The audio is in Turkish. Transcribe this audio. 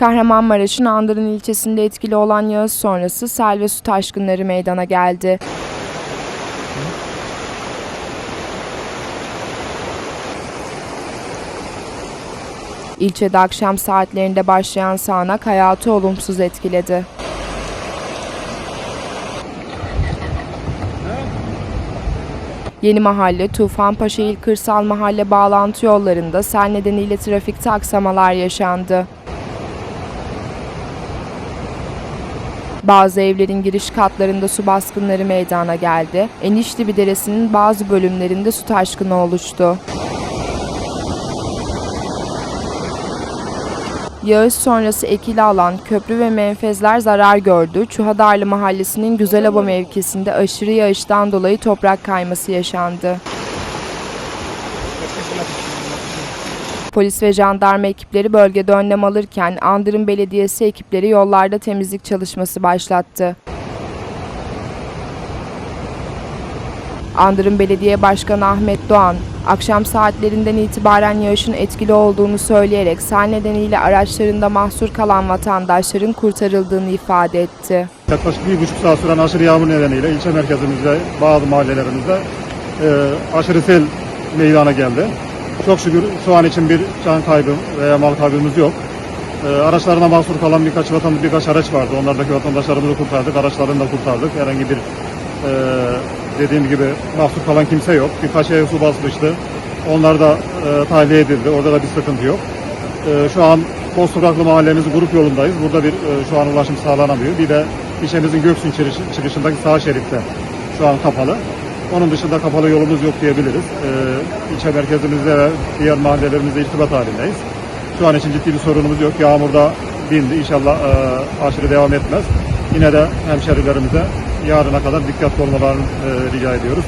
Kahramanmaraş'ın Andırın ilçesinde etkili olan yağış sonrası sel ve su taşkınları meydana geldi. İlçede akşam saatlerinde başlayan sağanak hayatı olumsuz etkiledi. Yeni Mahalle, Tufanpaşa İl Kırsal Mahalle bağlantı yollarında sel nedeniyle trafikte aksamalar yaşandı. Bazı evlerin giriş katlarında su baskınları meydana geldi. Enişlibi Deresi'nin bazı bölümlerinde su taşkını oluştu. Yağış sonrası ekili alan köprü ve menfezler zarar gördü. Çuhadarlı Mahallesi'nin Güzelaba mevkisinde aşırı yağıştan dolayı toprak kayması yaşandı. Polis ve jandarma ekipleri bölgede önlem alırken Andırın Belediyesi ekipleri yollarda temizlik çalışması başlattı. Andırın Belediye Başkanı Ahmet Doğan, akşam saatlerinden itibaren yağışın etkili olduğunu söyleyerek sel nedeniyle araçlarında mahsur kalan vatandaşların kurtarıldığını ifade etti. Yaklaşık bir buçuk saat süren aşırı yağmur nedeniyle ilçe merkezimizde bazı mahallelerimizde e, aşırı sel meydana geldi. Çok şükür şu an için bir can kaybı veya mal kaybımız yok. E, araçlarına mahsur kalan birkaç vatandaş, birkaç araç vardı. Onlardaki vatandaşlarımızı kurtardık, araçlarını da kurtardık. Herhangi bir e, dediğim gibi mahsur kalan kimse yok. Birkaç ev su basmıştı. Onlar da e, tahliye edildi. Orada da bir sıkıntı yok. E, şu an Boztopraklı mahallemiz grup yolundayız. Burada bir e, şu an ulaşım sağlanamıyor. Bir de ilçemizin Göksun çıkışı- çıkışındaki sağ şeritte şu an kapalı. Onun dışında kapalı yolumuz yok diyebiliriz. E, ilçe merkezimizde ve diğer mahallelerimizde irtibat halindeyiz. Şu an için ciddi bir sorunumuz yok. Yağmurda bindi. İnşallah e, aşırı devam etmez. Yine de hemşerilerimize yarına kadar dikkatli olmalarını e, rica ediyoruz.